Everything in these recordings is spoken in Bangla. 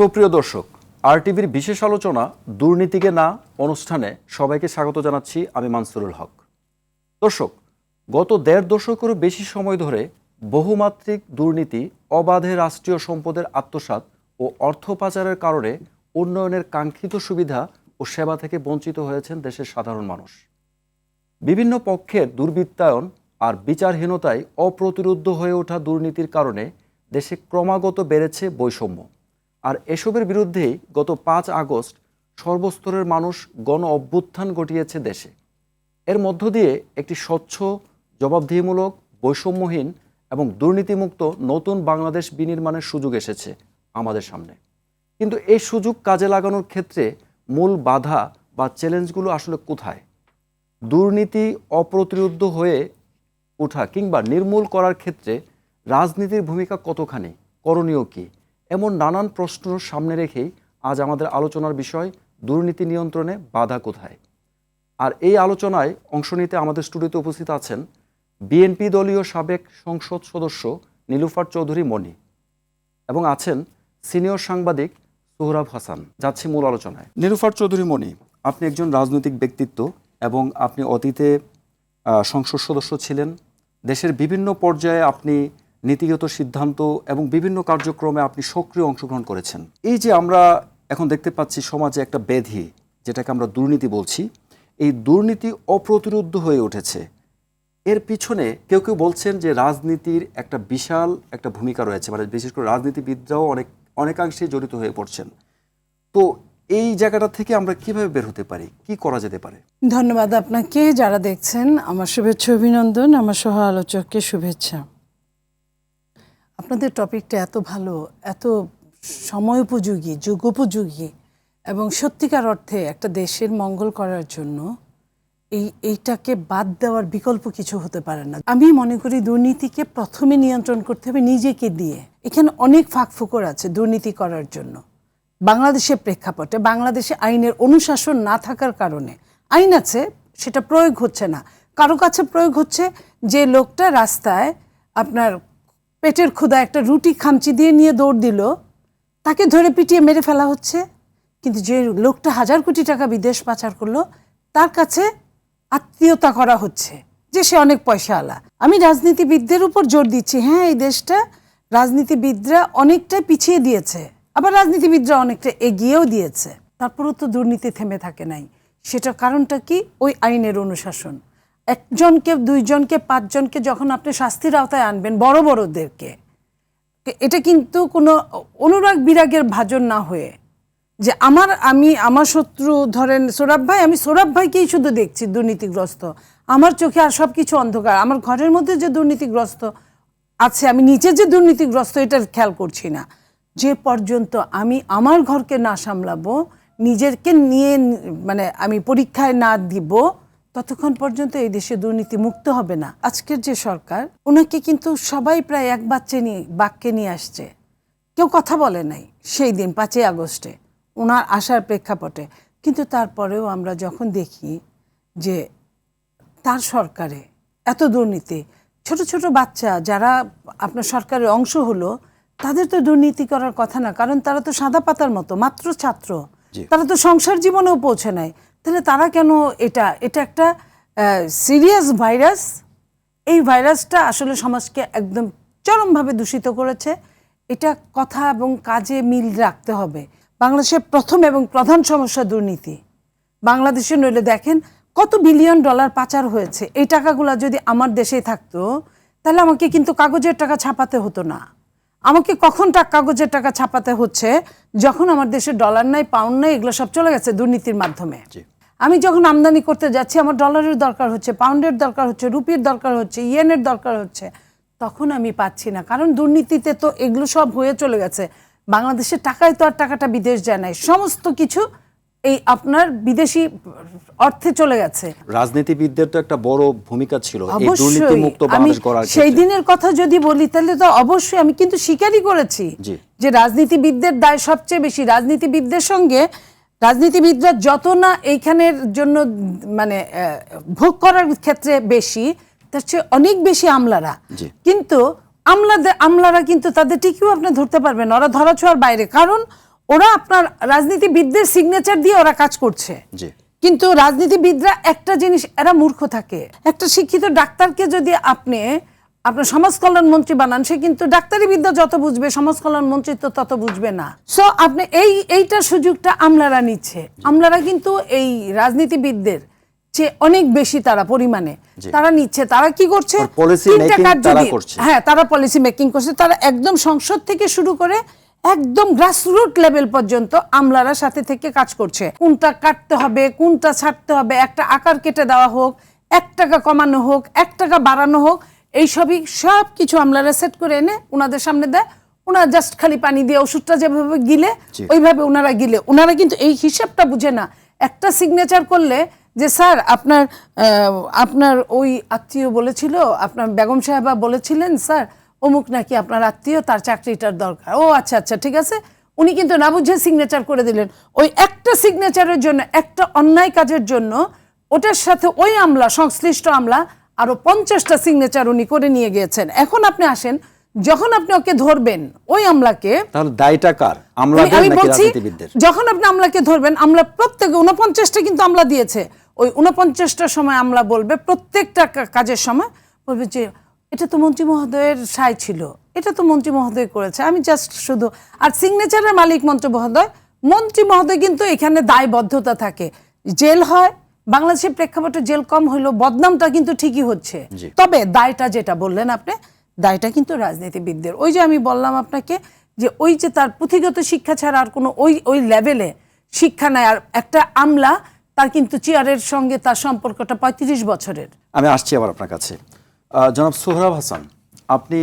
সুপ্রিয় দর্শক আরটিভির বিশেষ আলোচনা, দুর্নীতিকে না, অনুষ্ঠানে সবাইকে স্বাগত জানাচ্ছি আমি মানসুরুল হক। দর্শক, গত দেড় দশকেরও বেশি সময় ধরে বহুমাত্রিক দুর্নীতি, অবাধে রাষ্ট্রীয় সম্পদের আত্মসাৎ ও অর্থ পাচারের কারণে উন্নয়নের কাঙ্ক্ষিত সুবিধা ও সেবা থেকে বঞ্চিত হয়েছেন দেশের সাধারণ মানুষ। বিভিন্ন পক্ষের দুর্বৃত্তায়ন আর বিচারহীনতায় অপ্রতিরোধ্য হয়ে ওঠা দুর্নীতির কারণে দেশে ক্রমাগত বেড়েছে বৈষম্য। আর এসবের বিরুদ্ধেই গত পাঁচ আগস্ট সর্বস্তরের মানুষ গণ অভ্যুত্থান ঘটিয়েছে দেশে। এর মধ্য দিয়ে একটি স্বচ্ছ, জবাবদিহিমূলক, বৈষম্যহীন এবং দুর্নীতিমুক্ত নতুন বাংলাদেশ বিনির্মাণের সুযোগ এসেছে আমাদের সামনে। কিন্তু এই সুযোগ কাজে লাগানোর ক্ষেত্রে মূল বাধা বা চ্যালেঞ্জগুলো আসলে কোথায়? দুর্নীতি অপ্রতিরোধ্য হয়ে ওঠা কিংবা নির্মূল করার ক্ষেত্রে রাজনীতির ভূমিকা কতখানি? করণীয় কী? এমন নানান প্রশ্ন সামনে রেখেই আজ আমাদের আলোচনার বিষয় দুর্নীতি নিয়ন্ত্রণে বাধা কোথায়? আর এই আলোচনায় অংশ নিতে আমাদের স্টুডিওতে উপস্থিত আছেন বিএনপি দলীয় সাবেক সংসদ সদস্য নীলুফার চৌধুরী মণি এবং আছেন সিনিয়র সাংবাদিক সোহরাব হাসান। যাচ্ছি মূল আলোচনায়। নীলুফার চৌধুরী মণি, আপনি একজন রাজনৈতিক ব্যক্তিত্ব এবং আপনি অতীতে সংসদ সদস্য ছিলেন। দেশের বিভিন্ন পর্যায়ে আপনি নীতিগত সিদ্ধান্ত এবং বিভিন্ন কার্যক্রমে আপনি সক্রিয় অংশগ্রহণ করেছেন। এই যে আমরা এখন দেখতে পাচ্ছি সমাজে একটা ব্যাধি যেটাকে আমরা দুর্নীতি বলছি, এই দুর্নীতি অপ্রতিরোধ্য হয়ে উঠেছে। এর পিছনে কেউ কেউ বলছেন যে রাজনীতির একটা বিশাল একটা ভূমিকা রয়েছে মানে বিশেষ করে রাজনীতিবিদরাও অনেক অনেকাংশে জড়িত হয়ে পড়ছেন। তো এই জায়গাটা থেকে আমরা কীভাবে বের হতে পারি? কি করা যেতে পারে? ধন্যবাদ আপনাকে। যারা দেখছেন, আমার শুভেচ্ছা, অভিনন্দন। আমার সহ আলোচককে শুভেচ্ছা। আপনাদের টপিকটা এত ভালো, এত সময় উপযোগী যুগ উপযোগী এবং সত্যিকার অর্থে একটা দেশের মঙ্গল করার জন্য এই, এইটাকে বাদ দেওয়ার বিকল্প কিছু হতে পারে না। আমি মনে করি দুর্নীতিকে প্রথমে নিয়ন্ত্রণ করতে হবে নিজেকে দিয়ে। এখানে অনেক ফাঁক ফাঁকফুকর আছে দুর্নীতি করার জন্য। বাংলাদেশের প্রেক্ষাপটে, বাংলাদেশে আইনের অনুশাসন না থাকার কারণে। আইন আছে, সেটা প্রয়োগ হচ্ছে না। কারও কাছে প্রয়োগ হচ্ছে যে লোকটা রাস্তায় আপনার পেটের ক্ষুদা একটা রুটি খামচি দিয়ে নিয়ে দৌড় দিল। তাকে ধরে পিটিয়ে মেরে ফেলা হচ্ছে। কিন্তু যে লোকটা হাজার কোটি টাকা বিদেশ পাচার করল, তার কাছে আত্মীয়তা করা হচ্ছে, যে সে অনেক পয়সাওয়ালা। আমি রাজনীতিবিদদের উপর জোর দিচ্ছি। হ্যাঁ এই দেশটা রাজনীতিবিদরা অনেকটাই পিছিয়ে দিয়েছে, আবার রাজনীতিবিদরা অনেকটা এগিয়েও দিয়েছে। তারপরও তো দুর্নীতি থেমে থাকে নাই। সেটা কারণটা কি? ওই আইনের অনুশাসন। একজনকে, দুইজনকে, পাঁচজনকে যখন আপনি শাস্তির আওতায় আনবেন বড় বড়দেরকে, এটা কিন্তু কোনো অনুরাগ বিরাগের ভাজন না হয়ে যে আমার, আমি, আমার শত্রু, ধরেন সৌরভ ভাই, আমি সৌরভ ভাইকেই শুধু দেখছি দুর্নীতিগ্রস্ত। আমার চোখে আর সব কিছু অন্ধকার। আমার ঘরের মধ্যে যে দুর্নীতিগ্রস্ত আছে, আমি নিচে যে দুর্নীতিগ্রস্ত এটা খেয়াল করছি না। যে পর্যন্ত আমি আমার ঘরকে না সামলাবো, নিজেরকে নিয়ে মানে আমি পরীক্ষায় না দিব ততক্ষণ পর্যন্ত এই দেশে দুর্নীতি মুক্ত হবে না। আজকের যে সরকার ওনাকে কিন্তু সবাই প্রায় এক বাচ্চা নিয়ে বাক্যে নিয়ে আসছে। কেউ কথা বলে নাই সেই দিন পাঁচই আগস্টে। ওনার আসার প্রেক্ষাপটে। কিন্তু তারপরেও আমরা যখন দেখি যে তার সরকারে এত দুর্নীতি ছোট ছোট বাচ্চা যারা আপনার সরকারের অংশ হলো তাদের তো দুর্নীতি করার কথা না। কারণ তারা তো সাদা পাতার মতো মাত্র ছাত্র। তারা তো সংসার জীবনেও পৌঁছে নাই। তাহলে তারা কেন এটা? এটা একটা সিরিয়াস ভাইরাস এই ভাইরাসটা আসলে সমাজকে একদম চরমভাবে দূষিত করেছে। এটা কথা এবং কাজে মিল রাখতে হবে। বাংলাদেশের প্রথম এবং প্রধান সমস্যা দুর্নীতি। বাংলাদেশে নইলে দেখেন কত বিলিয়ন ডলার পাচার হয়েছে। এই টাকাগুলো যদি আমার দেশেই থাকতো, তাহলে আমাকে কিন্তু কাগজের টাকা ছাপাতে হতো না। আমাকে কখন কাগজের টাকা ছাপাতে হচ্ছে? যখন আমার দেশে ডলার নাই পাউন্ড নাই, এগুলো সব চলে গেছে দুর্নীতির মাধ্যমে। আমি যখন আমদানি করতে যাচ্ছি আমার ডলারের দরকার হচ্ছে পাউন্ডের দরকার হচ্ছে রুপির দরকার হচ্ছে ইয়েনের দরকার হচ্ছে তখন আমি পাচ্ছি না। কারণ দুর্নীতিতে তো এগুলো সব হয়ে চলে গেছে। বাংলাদেশের টাকায় তো আর টাকাটা বিদেশ যায় নাই সমস্ত কিছু এই আপনার বিদেশি অর্থে চলে গেছে। রাজনীতিবিদদের তো একটা বড় ভূমিকা ছিল আমি সেই দিনের কথা যদি বলি তাহলে তো অবশ্যই আমি কিন্তু স্বীকারই করেছি। যে রাজনীতিবিদদের দায় সবচেয়ে বেশি। রাজনীতিবিদদের সঙ্গে রাজনীতিবিদরা যত না এইখানের জন্য মানে ভোগ করার ক্ষেত্রে বেশি তার চেয়ে অনেক বেশি আমলারা। কিন্তু আমলাদের আমলারা কিন্তু তাদের টিকিও আপনি ধরতে পারবেন ওরা ধরা ছোঁয়ার বাইরে। কারণ ওরা আপনার রাজনীতিবিদদের সিগনেচার দিয়ে ওরা কাজ করছে। কিন্তু রাজনীতিবিদরা একটা জিনিস এরা মূর্খ থাকে। একটা শিক্ষিত ডাক্তারকে যদি আপনি আপনার সমাজ কল্যাণ মন্ত্রী বানান সে কিন্তু ডাক্তারি বিদ্যা যত বুঝবে সমাজ কল্যাণ মন্ত্রী তো তত বুঝবে না। সো আপনি এই এইটার সুযোগটা আমলারা নিচ্ছে। আমলারা কিন্তু এই রাজনীতিবিদদের যে অনেক বেশি তারা পরিমাণে। তারা নিচ্ছে তারা কি করছে? তিনটা কাজ যদি- করছে। হ্যাঁ তারা পলিসি মেকিং করছে। তারা একদম সংসদ থেকে শুরু করে একদম গ্রাসরুট লেভেল পর্যন্ত আমলারা সাথে থেকে কাজ করছে। কোনটা কাটতে হবে কোনটা ছাড়তে হবে একটা আকার কেটে দেওয়া হোক এক টাকা কমানো হোক এক টাকা বাড়ানো হোক এইসবই সব কিছু আমলারা সেট করে এনে ওনাদের সামনে দেয়। ওনারা জাস্ট খালি পানি দিয়ে ওষুধটা যেভাবে গিলে ওইভাবে ওনারা গিলে। ওনারা কিন্তু এই হিসাবটা বুঝে না। একটা সিগনেচার করলে যে স্যার আপনার আপনার ওই আত্মীয় বলেছিল আপনার বেগম সাহেবা বলেছিলেন স্যার অমুক নাকি আপনার আত্মীয় তার চাকরিটার দরকার। ও আচ্ছা আচ্ছা ঠিক আছে। উনি কিন্তু না বুঝে সিগনেচার করে দিলেন। ওই একটা সিগনেচারের জন্য একটা অন্যায় কাজের জন্য ওটার সাথে ওই আমলা সংশ্লিষ্ট আমলা আরও পঞ্চাশটা সিগনেচার উনি করে নিয়ে গিয়েছেন। এখন আপনি আসেন যখন আপনি ওকে ধরবেন ওই আমলাকে তাহলে দায়টা কার? আমি আমলাদের আমি বলছি যখন আপনি আমলাকে ধরবেন আমলা প্রত্যেকে উনপঞ্চাশটা কিন্তু আমলা দিয়েছে। ওই উনপঞ্চাশটার সময় আমলা বলবে প্রত্যেকটা কাজের সময় বলবে যে এটা তো মন্ত্রী মহোদয়ের সাই ছিল। এটা তো মন্ত্রী মহোদয় করেছে। আমি জাস্ট শুধু আর সিগনেচারের মালিক মন্ত্রী মহোদয় মন্ত্রী মহোদয় কিন্তু এখানে দায়বদ্ধতা থাকে। জেল হয় বাংলাদেশের প্রেক্ষাপটে জেল কম হইলেও বদনামটা কিন্তু ঠিকই হচ্ছে। তবে দায়টা যেটা বললেন আপনি দায়টা কিন্তু রাজনীতিবিদদের। ওই যে আমি বললাম আপনাকে যে ওই যে তার পুঁথিগত শিক্ষা ছাড়া আর কোনো ওই ওই লেভেলে শিক্ষা নেয় আর একটা আমলা তার কিন্তু চেয়ারের সঙ্গে তার সম্পর্কটা পঁয়ত্রিশ বছরের। আমি আসছি আবার আপনার কাছে। জনাব সোহরাব হাসান আপনি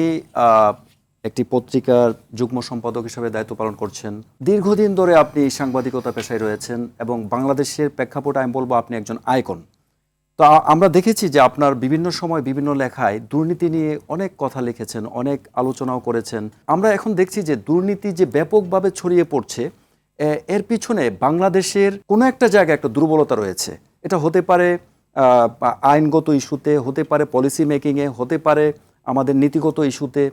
একটি পত্রিকার যুগ্ম সম্পাদক হিসেবে দায়িত্ব পালন করছেন। দীর্ঘদিন ধরে আপনি সাংবাদিকতা পেশায় রয়েছেন এবং বাংলাদেশের প্রেক্ষাপটে, আমি বলব আপনি একজন আইকন। তো আমরা দেখেছি যে আপনার বিভিন্ন সময় বিভিন্ন লেখায় দুর্নীতি নিয়ে অনেক কথা লিখেছেন, অনেক আলোচনাও করেছেন। আমরা এখন দেখছি যে দুর্নীতি যে ব্যাপকভাবে ছড়িয়ে পড়ছে এর পিছনে বাংলাদেশের কোনো একটা জায়গায় একটা দুর্বলতা রয়েছে। এটা হতে পারে আইনগত ইস্যুতে, হতে পারে পলিসি মেকিংয়ে হতে পারে আমাদের নীতিগত ইস্যুতে।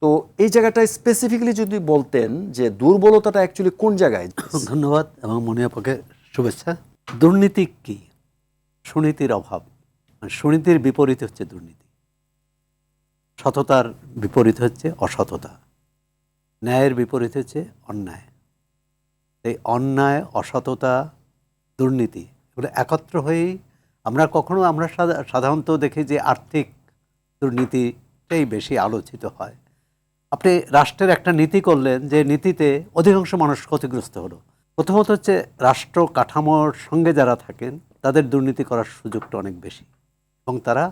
তো এই জায়গাটায় স্পেসিফিক্যালি যদি বলতেন যে দুর্বলতাটা অ্যাকচুয়ালি কোন জায়গায় ধন্যবাদ এবং মনে মনিয়াপাকে শুভেচ্ছা। দুর্নীতি কি? সুনীতির অভাব। আর সুনীতির বিপরীত হচ্ছে দুর্নীতি। সততার বিপরীত হচ্ছে অসততা। ন্যায়ের বিপরীত হচ্ছে অন্যায়। এই অন্যায়, অসততা, দুর্নীতি এগুলো একত্র হয়েই আমরা কখনো আমরা সাধা- সাধারণত দেখি যে আর্থিক দুর্নীতিটাই বেশি আলোচিত হয়। আপনি রাষ্ট্রের একটা নীতি করলেন যে নীতিতে অধিকাংশ মানুষ ক্ষতিগ্রস্ত হলো। প্রথমত হচ্ছে রাষ্ট্র কাঠামোর সঙ্গে যারা থাকেন, তাদের দুর্নীতি করার সুযোগটা অনেক বেশি এবং তারা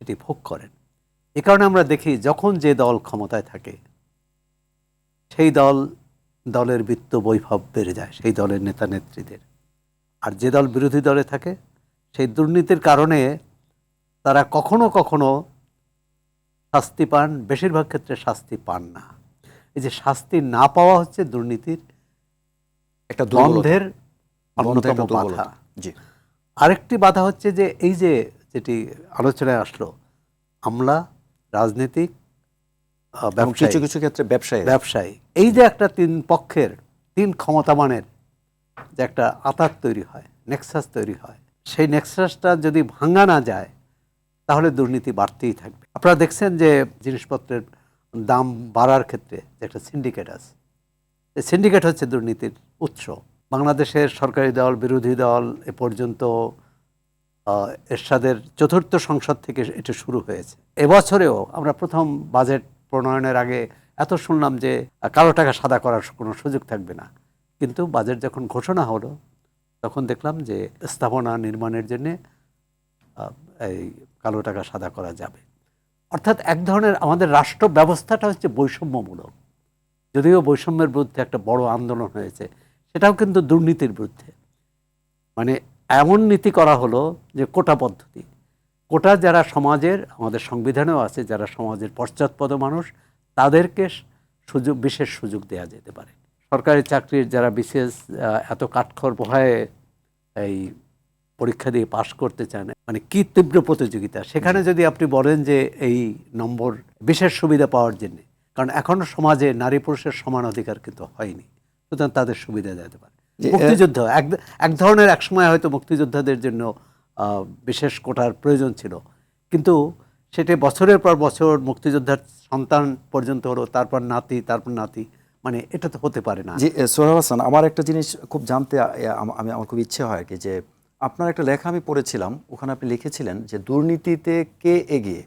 এটি ভোগ করেন। এ কারণে আমরা দেখি যখন যে দল ক্ষমতায় থাকে, সেই দল, দলের বৃত্ত বৈভব বেড়ে যায়, সেই দলের নেতা নেত্রীদের। আর যে দল বিরোধী দলে থাকে, সেই দুর্নীতির কারণে তারা কখনো কখনো শাস্তি পান বেশিরভাগ ক্ষেত্রে শাস্তি পান না। এই যে শাস্তি না পাওয়া হচ্ছে দুর্নীতির একটা। দ্বন্দ্বের অন্যতম বাধা। জি। আরেকটি বাধা হচ্ছে যে এই যে যেটি আলোচনায় আসলো আমলা রাজনীতিক কিছু কিছু ক্ষেত্রে ব্যবসায়ী। ব্যবসায়ী। এই যে একটা তিন পক্ষের তিন ক্ষমতামানের যে একটা আতাত তৈরি হয় নেক্সাস তৈরি হয় সেই নেক্সাসটা যদি ভাঙা না যায় তাহলে দুর্নীতি বাড়তেই থাকবে। আপনারা দেখছেন যে জিনিসপত্রের দাম বাড়ার ক্ষেত্রে একটা সিন্ডিকেট আছে সিন্ডিকেট হচ্ছে দুর্নীতির উৎস। বাংলাদেশের সরকারি দল, বিরোধী দল এ পর্যন্ত এরশাদের চতুর্থ সংসদ থেকে এটা শুরু হয়েছে। এবছরেও আমরা প্রথম বাজেট প্রণয়নের আগে এত শুনলাম যে কালো টাকা সাদা করার কোনো সুযোগ থাকবে না। কিন্তু বাজেট যখন ঘোষণা হলো, তখন দেখলাম যে স্থাপনা নির্মাণের জন্যে এই কালো টাকা সাদা করা যাবে। অর্থাৎ এক ধরনের আমাদের রাষ্ট্র ব্যবস্থাটা হচ্ছে বৈষম্যমূলক। যদিও বৈষম্যের বিরুদ্ধে একটা বড় আন্দোলন হয়েছে, সেটাও কিন্তু দুর্নীতির বিরুদ্ধে। মানে এমন নীতি করা হলো যে কোটা পদ্ধতি। কোটা যারা সমাজের, আমাদের সংবিধানেও আছে, যারা সমাজের পশ্চাৎপদ মানুষ, তাদেরকে সুযোগ, বিশেষ সুযোগ দেওয়া যেতে পারে। সরকারি চাকরির যারা বিশেষ এত কাঠখড় পোহায় এই পরীক্ষা দিয়ে পাশ করতে চান মানে কি তীব্র প্রতিযোগিতা? সেখানে যদি আপনি বলেন যে এই নম্বর বিশেষ সুবিধা পাওয়ার জন্য কারণ এখনও সমাজে নারী পুরুষের সমান অধিকার কিন্তু হয়নি সুতরাং তাদের সুবিধা দিতে পারে। মুক্তিযুদ্ধ এক এক ধরনের একসময় হয়তো মুক্তিযোদ্ধাদের জন্য বিশেষ কোটার প্রয়োজন ছিল কিন্তু সেটা বছরের পর বছর মুক্তিযোদ্ধার সন্তান পর্যন্ত হলো তারপর নাতি তারপর নাতি মানে এটা তো হতে পারে না। জি এ, সোহেব হাসান আমার একটা জিনিস খুব জানতে আম- আমি আমার খুব ইচ্ছে হয় আর কি যে আপনার একটা লেখা আমি পড়েছিলাম ওখানে আপনি লিখেছিলেন যে দুর্নীতিতে কে এগিয়ে?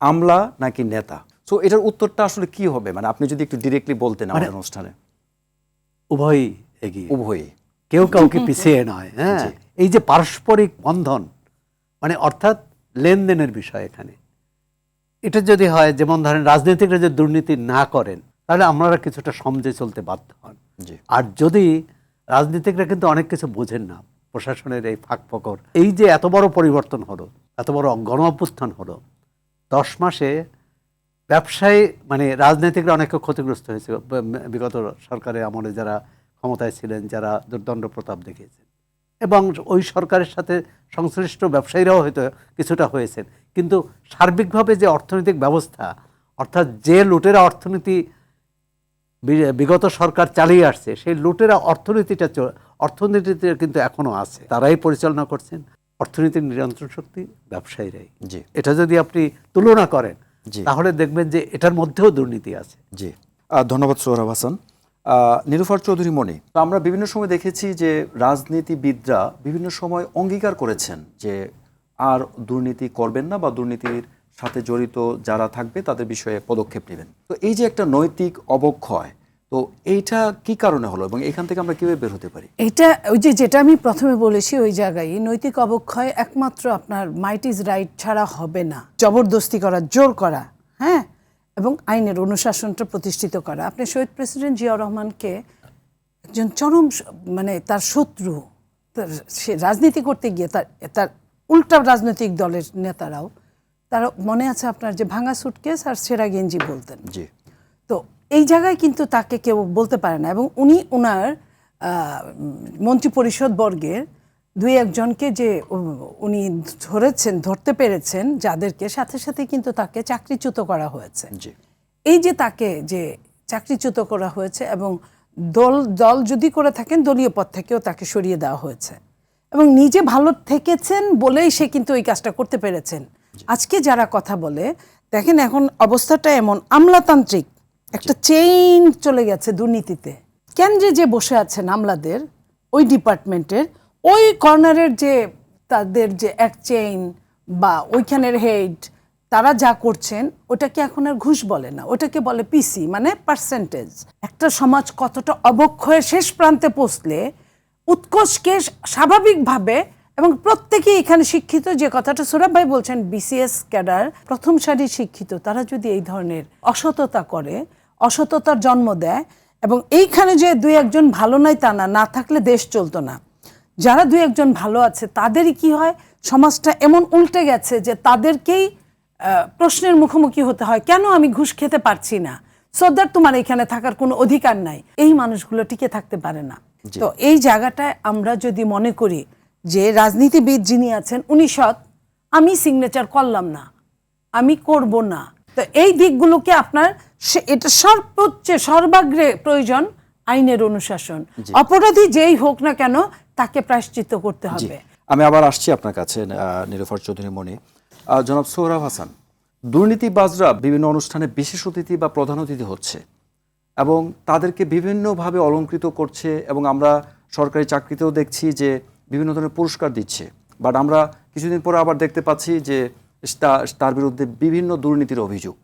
আমলা নাকি নেতা? সো এটার উত্তরটা আসলে কি হবে? মানে আপনি যদি একটু ডিরেক্টলি বলতেন আমাদের মানে- অনুষ্ঠানে। উভয়ই এগিয়ে। উভয়ই। কেউ কাউকে পিছিয়ে নয় হ্যাঁ? এই যে পারস্পরিক বন্ধন মানে অর্থাৎ লেনদেনের বিষয় এখানে। এটা যদি হয় যেমন ধরেন রাজনীতিকরা যদি দুর্নীতি না করেন তাহলে আপনারা কিছুটা সমঝে চলতে বাধ্য হন। আর যদি রাজনীতিকরা কিন্তু অনেক কিছু বোঝেন না প্রশাসনের এই ফাঁক ফকর। এই যে এত বড় পরিবর্তন হলো, এত বড় গণ অভ্যুত্থান হলো, দশ মাসে ব্যবসায়ী মানে রাজনীতিকরা অনেক ক্ষতিগ্রস্ত হয়েছে। বিগত সরকারের আমলে যারা ক্ষমতায় ছিলেন, যারা দুর্দণ্ড প্রতাপ দেখিয়েছেন। এবং ওই সরকারের সাথে সংশ্লিষ্ট ব্যবসায়ীরাও হয়তো কিছুটা হয়েছেন। কিন্তু সার্বিকভাবে যে অর্থনৈতিক ব্যবস্থা, অর্থাৎ যে লুটেরা অর্থনীতি বিগত সরকার চালিয়ে আসছে, সেই লুটেরা অর্থনীতিটা অর্থনীতিতে কিন্তু এখনও আছে। তারাই পরিচালনা করছেন। অর্থনীতির নিয়ন্ত্রণ শক্তি ব্যবসায়ীরাই। জি। এটা যদি আপনি তুলনা করেন জি। তাহলে দেখবেন যে এটার মধ্যেও দুর্নীতি আছে। জি। ধন্যবাদ সোহরাব হাসান। আহ, নীলুফার চৌধুরী মণি তো আমরা বিভিন্ন সময় দেখেছি যে রাজনীতিবিদরা বিভিন্ন সময় অঙ্গীকার করেছেন যে আর দুর্নীতি করবেন না বা দুর্নীতির সাথে জড়িত যারা থাকবে তাদের বিষয়ে পদক্ষেপ নেবেন। তো এই যে একটা নৈতিক অবক্ষয় তো এইটা কি কারণে হলো এবং এখান থেকে আমরা কীভাবে বের হতে পারি? এটা ওই যে যেটা আমি প্রথমে বলেছি ওই জায়গায় নৈতিক অবক্ষয় একমাত্র আপনার মাইট ইজ রাইট ছাড়া হবে না। জবরদস্তি করা জোর করা হ্যাঁ? এবং আইনের অনুশাসনটা প্রতিষ্ঠিত করা। আপনি শহীদ প্রেসিডেন্ট জিয়াউর রহমানকে একজন চরম মানে তার শত্রু তার সে রাজনীতি করতে গিয়ে তার তার উল্টা রাজনৈতিক দলের নেতারাও তারা মনে আছে আপনার যে ভাঙা সুটকেস আর সেরা গেঞ্জি বলতেন। জি। তো এই জায়গায় কিন্তু তাকে কেউ বলতে পারে না এবং উনি ওনার মন্ত্রী পরিষদ বর্গের দুই একজনকে যে উনি ধরেছেন ধরতে পেরেছেন যাদেরকে সাথে সাথে কিন্তু তাকে চাকরিচ্যুত করা হয়েছে। এই যে তাকে যে চাকরিচ্যুত করা হয়েছে এবং দল দল যদি করে থাকেন দলীয় পদ থেকেও তাকে সরিয়ে দেওয়া হয়েছে। এবং নিজে ভালো থেকেছেন বলেই সে কিন্তু এই কাজটা করতে পেরেছেন। আজকে যারা কথা বলে দেখেন এখন অবস্থাটা এমন আমলাতান্ত্রিক। একটা চেইন চলে গেছে দুর্নীতিতে। কেন্দ্রে যে বসে আছেন আমলাদের, ওই ডিপার্টমেন্টের, ওই কর্নারের যে তাদের যে এক চেইন বা ওইখানের হেড তারা যা করছেন, ওটাকে এখন আর ঘুষ বলে না। ওটাকে বলে পিসি মানে পার্সেন্টেজ একটা সমাজ কতটা অবক্ষয়ের শেষ প্রান্তে পৌঁছলে উৎকর্ষকে স্বাভাবিকভাবে এবং প্রত্যেকেই এখানে শিক্ষিত, যে কথাটা সুরাব ভাই বলছেন বিসিএস ক্যাডার, প্রথম সারি শিক্ষিত, তারা যদি এই ধরনের অসততা করে অসততার জন্ম দেয় এবং এইখানে যে দুই একজন ভালো নয় তা না না থাকলে দেশ চলতো না। যারা দুই একজন ভালো আছে তাদেরই কি হয়? সমাজটা এমন উল্টে গেছে যে তাদেরকেই প্রশ্নের মুখোমুখি হতে হয় কেন আমি ঘুষ খেতে পারছি না? সর্দার তোমার এখানে থাকার কোনো অধিকার নাই। এই মানুষগুলো টিকে থাকতে পারে না। তো এই জায়গাটায় আমরা যদি মনে করি যে রাজনীতিবিদ যিনি আছেন উনি সৎ আমি সিগনেচার করলাম না। আমি করব না। তো এই দিকগুলোকে আপনার এটা সর্বোচ্চ সর্বাগ্রে প্রয়োজন আইনের অনুশাসন। অপরাধী যেই হোক না কেন তাকে প্রায়শ্চিত্ত করতে হবে। আমি আবার আসছি আপনার কাছে আহ, নীলুফার চৌধুরী আহ, জনাব সোহরাব হাসান দুর্নীতিবাজরা বিভিন্ন অনুষ্ঠানে বিশেষ অতিথি বা প্রধান অতিথি হচ্ছে এবং তাদেরকে বিভিন্নভাবে অলঙ্কৃত করছে এবং আমরা সরকারি চাকরিতেও দেখছি যে বিভিন্ন ধরনের পুরস্কার দিচ্ছে। বাট আমরা কিছুদিন পরে আবার দেখতে পাচ্ছি যে তার বিরুদ্ধে বিভিন্ন দুর্নীতির অভিযোগ।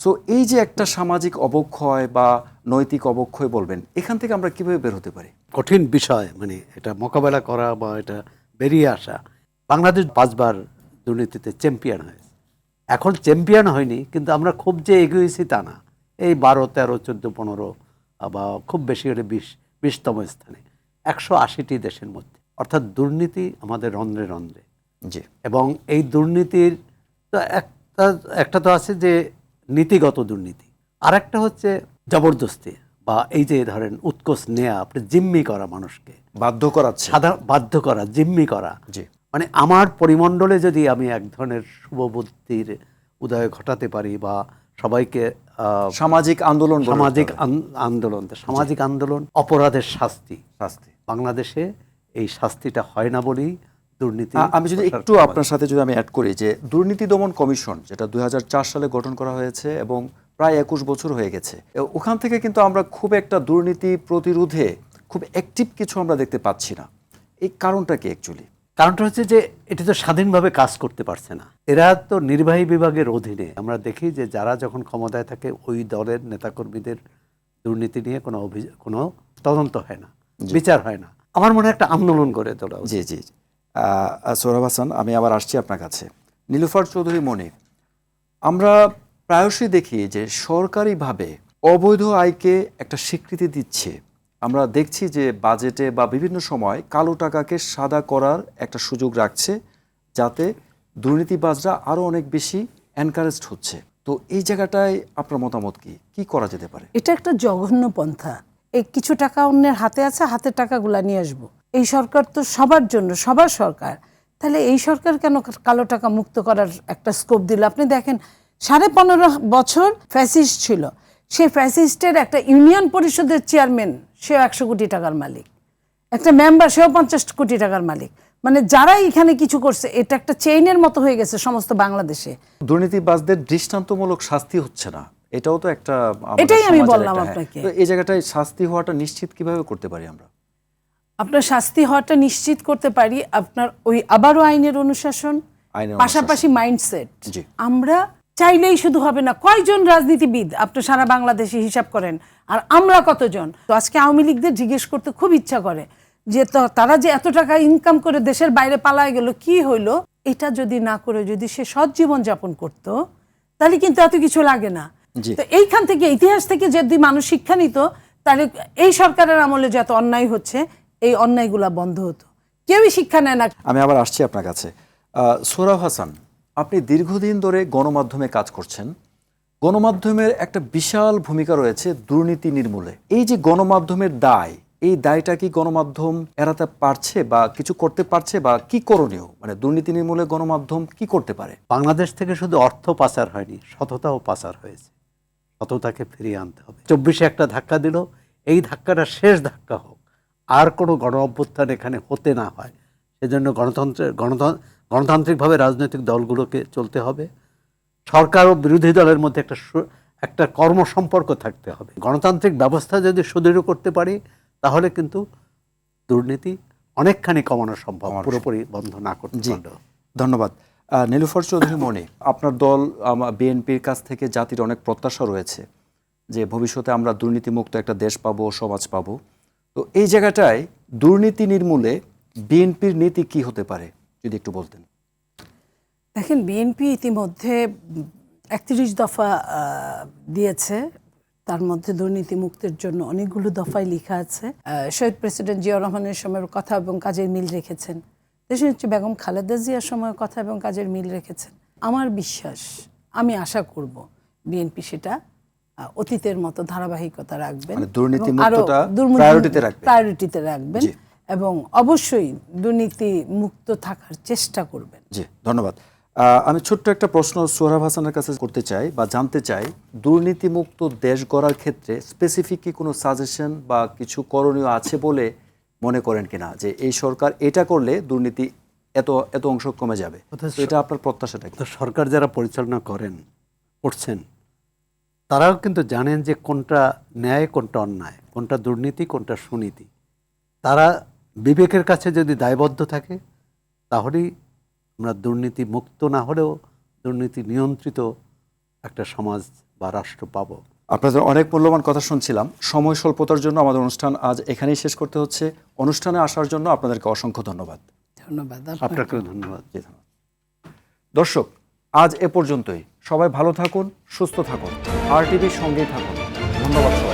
সো এই যে একটা সামাজিক অবক্ষয় বা নৈতিক অবক্ষয় বলবেন এখান থেকে আমরা কীভাবে বের হতে পারি? কঠিন বিষয় মানে এটা মোকাবেলা করা বা এটা বেরিয়ে আসা। বাংলাদেশ পাঁচবার দুর্নীতিতে চ্যাম্পিয়ন হয়েছে। এখন চ্যাম্পিয়ন হয়নি কিন্তু আমরা খুব যে এগিয়েছি তা না। এই বারো তেরো চোদ্দ পনেরো বা খুব বেশি হলে বিশ বিশতম স্থানে। একশো আশিটি দেশের মধ্যে। অর্থাৎ দুর্নীতি আমাদের রন্ধ্রে রন্ধ্রে। জি। এবং এই দুর্নীতির তো একটা একটা তো আছে যে নীতিগত দুর্নীতি। আর একটা হচ্ছে জবরদস্তি বা এই যে ধরেন উৎকোষ নেয়া আপনি জিম্মি করা মানুষকে। বাধ্য করা সাধারণ বাধ্য করা জিম্মি করা। জি। মানে আমার পরিমণ্ডলে যদি আমি এক ধরনের শুভবুদ্ধির উদয় ঘটাতে পারি বা সবাইকে সামাজিক আন্দোলন সামাজিক আন্দোলন সামাজিক আন্দোলন অপরাধের শাস্তি। শাস্তি। বাংলাদেশে এই শাস্তিটা হয় না বলেই দুর্নীতি আমি যদি একটু আপনার সাথে যদি আমি অ্যাড করি যে দুর্নীতি দমন কমিশন যেটা দুই সালে গঠন করা হয়েছে এবং প্রায় একুশ বছর হয়ে গেছে ওখান থেকে কিন্তু আমরা খুব একটা দুর্নীতি প্রতিরোধে খুব অ্যাক্টিভ কিছু আমরা দেখতে পাচ্ছি না। এই কারণটা কি অ্যাকচুয়ালি কারণটা হচ্ছে যে এটি তো স্বাধীনভাবে কাজ করতে পারছে না। এরা তো নির্বাহী বিভাগের অধীনে। আমরা দেখি যে যারা যখন ক্ষমতায় থাকে ওই দলের নেতাকর্মীদের দুর্নীতি নিয়ে কোনো অভিযোগ কোনো তদন্ত হয় না বিচার হয় না। আমার মনে হয় একটা আন্দোলন করে তোলা। জি জি। সোহরাব হাসান, আমি আবার আসছি আপনার কাছে। নীলুফার চৌধুরী মনি আমরা প্রায়শই দেখি যে সরকারিভাবে অবৈধ আয়কে একটা স্বীকৃতি দিচ্ছে। আমরা দেখছি যে বাজেটে বা বিভিন্ন সময় কালো টাকাকে সাদা করার একটা সুযোগ রাখছে, যাতে দুর্নীতিবাজরা আরও অনেক বেশি এনকারেজড হচ্ছে। তো এই জায়গাটায় আপনার মতামত কি? কি করা যেতে পারে? এটা একটা জঘন্য পন্থা। এই কিছু টাকা অন্যের হাতে আছে, হাতের টাকাগুলা নিয়ে আসব। এই সরকার তো সবার জন্য সবার সরকার। তাহলে এই সরকার কেন কালো টাকা মুক্ত করার একটা স্কোপ দিল? আপনি দেখেন সাড়ে পনেরো বছর ফ্যাসিস্ট ছিল। সেই ফ্যাসিস্টের একটা ইউনিয়ন পরিষদের চেয়ারম্যান সেও একশো কোটি টাকার মালিক। একটা মেম্বার সেও পঞ্চাশ কোটি টাকার মালিক। মানে যারা এখানে কিছু করছে এটা একটা চেইনের মতো হয়ে গেছে সমস্ত বাংলাদেশে। দুর্নীতিবাজদের দৃষ্টান্তমূলক শাস্তি হচ্ছে না। এটাও তো একটা এটাই আমি বললাম। আপনাকে। এই জায়গাটায় শাস্তি হওয়াটা নিশ্চিত কীভাবে করতে পারি আমরা? আপনার শাস্তি হওয়াটা নিশ্চিত করতে পারি আপনার ওই আবারও আইনের অনুশাসন পাশাপাশি মাইন্ডসেট। আমরা চাইলেই শুধু হবে না কয়জন রাজনীতিবিদ আপনি সারা বাংলাদেশে হিসাব করেন আর আমরা কতজন? তো আজকে আওয়ামী লীগদের জিজ্ঞেস করতে খুব ইচ্ছা করে যে তারা যে এত টাকা ইনকাম করে দেশের বাইরে পালায় গেল কি হইল? এটা যদি না করে যদি সে সৎ জীবন যাপন করত তাহলে কিন্তু এত কিছু লাগে না। তো এইখান থেকে ইতিহাস থেকে যদি মানুষ শিক্ষা নিত তাহলে এই সরকারের আমলে যত অন্যায় হচ্ছে এই অন্যায়গুলা বন্ধ হতো। কেউই শিক্ষা নেয় না। আমি আবার আসছি আপনার কাছে। আহ, সোহরাব হাসান আপনি দীর্ঘদিন ধরে গণমাধ্যমে কাজ করছেন। গণমাধ্যমের একটা বিশাল ভূমিকা রয়েছে দুর্নীতি নির্মূলে। এই যে গণমাধ্যমের দায় এই দায়টা কি গণমাধ্যম এড়াতে পারছে বা কিছু করতে পারছে বা কি করণীয়? মানে দুর্নীতি নির্মূলে গণমাধ্যম কি করতে পারে? বাংলাদেশ থেকে শুধু অর্থ পাচার হয়নি সততাও পাচার হয়েছে। সততাকে ফিরিয়ে আনতে হবে। চব্বিশে একটা ধাক্কা দিল এই ধাক্কাটা শেষ ধাক্কা হোক। আর কোনো গণ অভ্যুত্থান এখানে হতে না হয়। সেজন্য গণতন্ত্রের গণতন্ত্র গণতান্ত্রিকভাবে রাজনৈতিক দলগুলোকে চলতে হবে। সরকার ও বিরোধী দলের মধ্যে একটা একটা কর্মসম্পর্ক থাকতে হবে। গণতান্ত্রিক ব্যবস্থা যদি সুদৃঢ় করতে পারি তাহলে কিন্তু দুর্নীতি অনেকখানি কমানো সম্ভব পুরোপুরি বন্ধ না করতে জি ধন্যবাদ। নীলুফার চৌধুরী মনি আপনার দল বিএনপির কাছ থেকে জাতির অনেক প্রত্যাশা রয়েছে যে ভবিষ্যতে আমরা দুর্নীতিমুক্ত একটা দেশ পাবো সমাজ পাবো। তো এই জায়গাটায় দুর্নীতি নির্মূলে বিএনপির নীতি কি হতে পারে? যদি একটু বলতেন। দেখেন, বিএনপি ইতিমধ্যে একত্রিশ দফা দিয়েছে। তার মধ্যে দুর্নীতি মুক্তের জন্য অনেকগুলো দফায় লেখা আছে। শহীদ প্রেসিডেন্ট জিয়া রহমানের সময়ের কথা এবং কাজের মিল রেখেছেন। দেশনেত্রী বেগম খালেদা জিয়ার সময়ের কথা এবং কাজের মিল রেখেছেন। আমার বিশ্বাস, আমি আশা করব বিএনপি সেটা অতীতের মতো ধারাবাহিকতা রাখবেন মানে দুর্নীতি দুর্নীতি- priority-তে রাখবেন। প্রায়োরিটিতে রাখবেন এবং অবশ্যই দুর্নীতি মুক্ত থাকার চেষ্টা করবেন। জি ধন্যবাদ। আহ, আমি ছোট্ট একটা প্রশ্ন সোহরাব হাসানের কাছে করতে চাই বা জানতে চাই দুর্নীতিমুক্ত দেশ গড়ার ক্ষেত্রে স্পেসিফিক কি কোনো সাজেশন বা কিছু করণীয় আছে বলে মনে করেন কিনা? যে এই সরকার এটা করলে দুর্নীতি এত এত অংশ কমে যাবে। এটা আপনার প্রত্যাশাটা সরকার যারা পরিচালনা করেন করছেন তারাও কিন্তু জানেন যে কোনটা ন্যায় কোনটা অন্যায় কোনটা দুর্নীতি কোনটা সুনীতি। তারা বিবেকের কাছে যদি দায়বদ্ধ থাকে তাহলেই আমরা দুর্নীতি মুক্ত না হলেও দুর্নীতি নিয়ন্ত্রিত একটা সমাজ বা রাষ্ট্র পাবো। আপনাদের অনেক মূল্যবান কথা শুনছিলাম। সময় স্বল্পতার জন্য আমাদের অনুষ্ঠান আজ এখানেই শেষ করতে হচ্ছে। অনুষ্ঠানে আসার জন্য আপনাদেরকে অসংখ্য ধন্যবাদ। ধন্যবাদ আপনাকেও। ধন্যবাদ। দর্শক আজ এ পর্যন্তই। সবাই ভালো থাকুন সুস্থ থাকুন। আর টিভির সঙ্গেই থাকুন। ধন্যবাদ